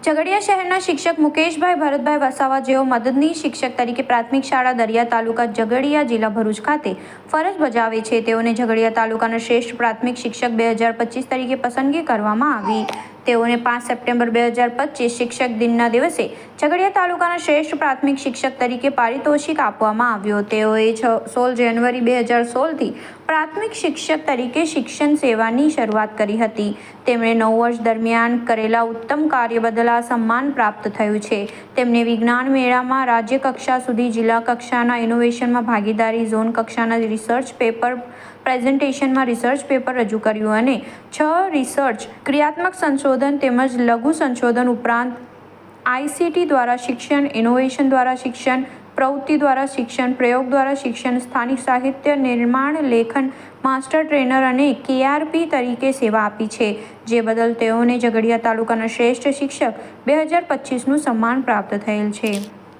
ઝઘડિયા શહેરના શિક્ષક મુકેશભાઈ ભરતભાઈ વસાવા જેઓ મદદની શિક્ષક તરીકે પ્રાથમિક શાળા દરિયા તાલુકા ઝઘડિયા જિલ્લા ભરૂચ ખાતે ફરજ બજાવે છે તેઓને ઝઘડિયા તાલુકાના શ્રેષ્ઠ પ્રાથમિક શિક્ષક બે હજાર પચીસ તરીકે પસંદગી કરવામાં આવી તેઓને પાંચ સપ્ટેમ્બર બે હજાર પચીસ શિક્ષક દિનના દિવસે ઝઘડિયા તાલુકાના શ્રેષ્ઠ પ્રાથમિક શિક્ષક તરીકે પારિતોષિક આપવામાં આવ્યો. તેઓએ છ સોળ જાન્યુઆરી બે હજાર સોળથી પ્રાથમિક શિક્ષક તરીકે શિક્ષણ સેવાની શરૂઆત કરી હતી. તેમણે નવ વર્ષ દરમિયાન કરેલા ઉત્તમ કાર્ય બદલ આ સન્માન પ્રાપ્ત થયું છે. તેમને વિજ્ઞાન મેળામાં રાજ્ય કક્ષા સુધી જિલ્લા કક્ષાના ઇનોવેશનમાં ભાગીદારી ઝોન કક્ષાના રિસર્ચ પેપર પ્રેઝન્ટેશનમાં રિસર્ચ પેપર રજૂ કર્યું અને છ રિસર્ચ ક્રિયાત્મક સંશોધન તેમજ લઘુ સંશોધન ઉપરાંત આઈસીટી દ્વારા શિક્ષણ ઇનોવેશન દ્વારા શિક્ષણ, પ્રવૃત્તિ દ્વારા શિક્ષણ, પ્રયોગ દ્વારા શિક્ષણ, સ્થાનિક સાહિત્ય નિર્માણ, લેખન, માસ્ટર ટ્રેનર અને કેઆરપી તરીકે સેવા આપી છે, જે બદલ તેઓને ઝઘડિયા તાલુકાના શ્રેષ્ઠ શિક્ષક બે હજાર પચીસનું સન્માન પ્રાપ્ત થયેલ છે.